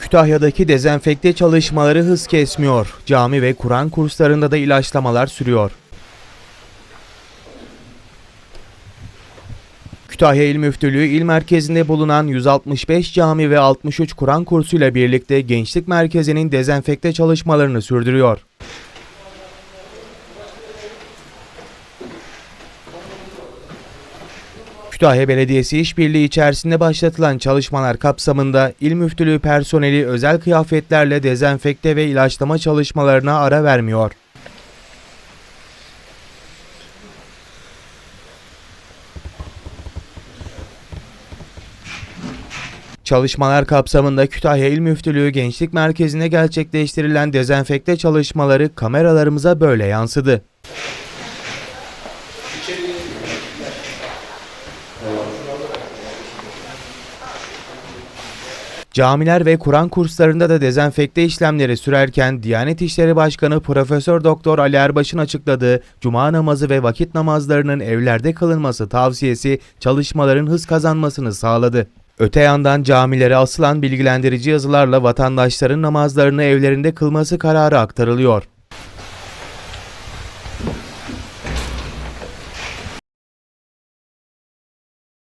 Kütahya'daki dezenfekte çalışmaları hız kesmiyor. Cami ve Kur'an kurslarında da ilaçlamalar sürüyor. Kütahya İl Müftülüğü il merkezinde bulunan 165 cami ve 63 Kur'an kursuyla birlikte Gençlik Merkezi'nin dezenfekte çalışmalarını sürdürüyor. Kütahya Belediyesi işbirliği içerisinde başlatılan çalışmalar kapsamında İl Müftülüğü personeli özel kıyafetlerle dezenfekte ve ilaçlama çalışmalarına ara vermiyor. Çalışmalar kapsamında Kütahya İl Müftülüğü Gençlik Merkezi'nde gerçekleştirilen dezenfekte çalışmaları kameralarımıza böyle yansıdı. Camiler ve Kur'an kurslarında da dezenfekte işlemleri sürerken Diyanet İşleri Başkanı Profesör Doktor Ali Erbaş'ın açıkladığı cuma namazı ve vakit namazlarının evlerde kılınması tavsiyesi çalışmaların hız kazanmasını sağladı. Öte yandan camilere asılan bilgilendirici yazılarla vatandaşların namazlarını evlerinde kılması kararı aktarılıyor.